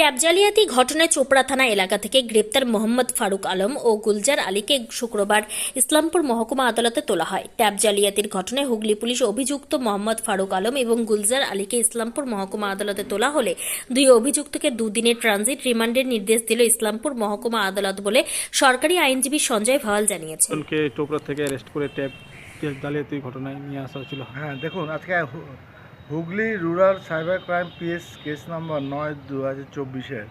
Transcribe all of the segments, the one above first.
Tab জালিয়াতি ঘটনায় চোপড়া থানা এলাকা থেকে গ্রেপ্তার মোহাম্মদ ফারুক আলম ও গুলজার আলীকে শুক্রবার ইসলামপুর মহকুমা আদালতে তোলা হয়। ট্যাব জালিয়াতির ঘটনায় হুগলি পুলিশ অভিযুক্ত মোহাম্মদ ফারুক আলম এবং গুলজার আলীকে ইসলামপুর মহকুমা আদালতে তোলা হলে দুই অভিযুক্তকে দুদিনের ট্রানজিট রিমান্ডের নির্দেশ দিল ইসলামপুর মহকুমা আদালত বলে সরকারি আইনজীবী সঞ্জয় ভাওয়াল জানিয়েছেন। চোপড়া থেকে অ্যারেস্ট করে ট্যাব ট্যাব জালিয়াতি ঘটনায় নিয়ে আসা হয়েছিল। হ্যাঁ দেখুন আজকে Hooghly rural cyber crime PS case number নয় দু হাজার চব্বিশের।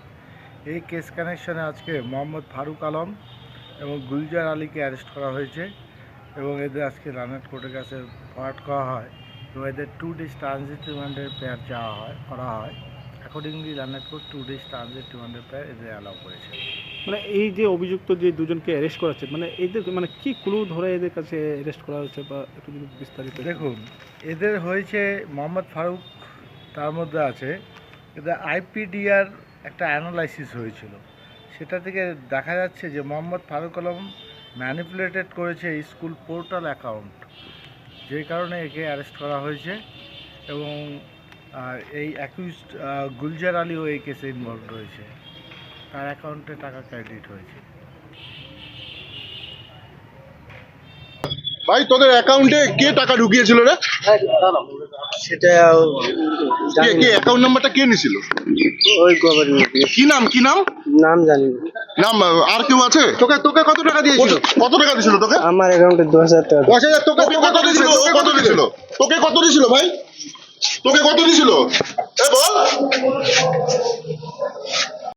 এই কেস কানেকশানে আজকে মোহাম্মদ ফারুক আলম এবং গুলজার আলীকে অ্যারেস্ট করা হয়েছে এবং এদের আজকে রানার কোর্টের কাছে ফরাট করা হয় এবং এদের টু ডেজ ট্রানজিট রিমান্ডের পেয়ার চাওয়া হয়, করা হয়। অ্যাকর্ডিংলি রানার কোর্ট টু ডেজ ট্রানজিট রিমান্ডের পেয়ার এদের অ্যালাউ করেছে মানে এই যে অভিযুক্ত যে দুজনকে অ্যারেস্ট করা হচ্ছে মানে এদের মানে কি ক্লু ধরে এদের কাছে অ্যারেস্ট করা হচ্ছে বা একটু যদি বিস্তারিত দেখুন এদের হয়েছে মোহাম্মদ ফারুক তার মধ্যে আছে। এদের আইপিডিআর একটা অ্যানালাইসিস হয়েছিল। সেটা থেকে দেখা যাচ্ছে যে মোহাম্মদ ফারুক আলম ম্যানিপুলেটেড করেছে স্কুল পোর্টাল অ্যাকাউন্ট যে কারণে একে অ্যারেস্ট করা হয়েছে। এবং আর এই অ্যাকিউজড গুলজার আলীও এই কেসে ইনভলভ রয়েছে। তার অ্যাকাউন্টে টাকা ক্রেডিট হয়েছে। ভাই তোদের অ্যাকাউন্টে কে টাকা ঢুকিয়েছিল রে? সেটা কে কে? অ্যাকাউন্ট নাম্বারটা কে নিছিল? ওই গভর্নমেন্ট কি নাম কি নাম? নাম জানি না। নাম আর কেউ আছে? তোকে তোকে কত টাকা দিয়েছিল? কত টাকা দিয়েছিল তোকে? আমার অ্যাকাউন্টে দু হাজার টাকা। দশ হাজার তোকে তোকে কত দিয়েছিল তোকে কত দিয়েছিল তোকে কত দিয়েছিল ভাই? তোকে কত দিয়েছিল এ বল।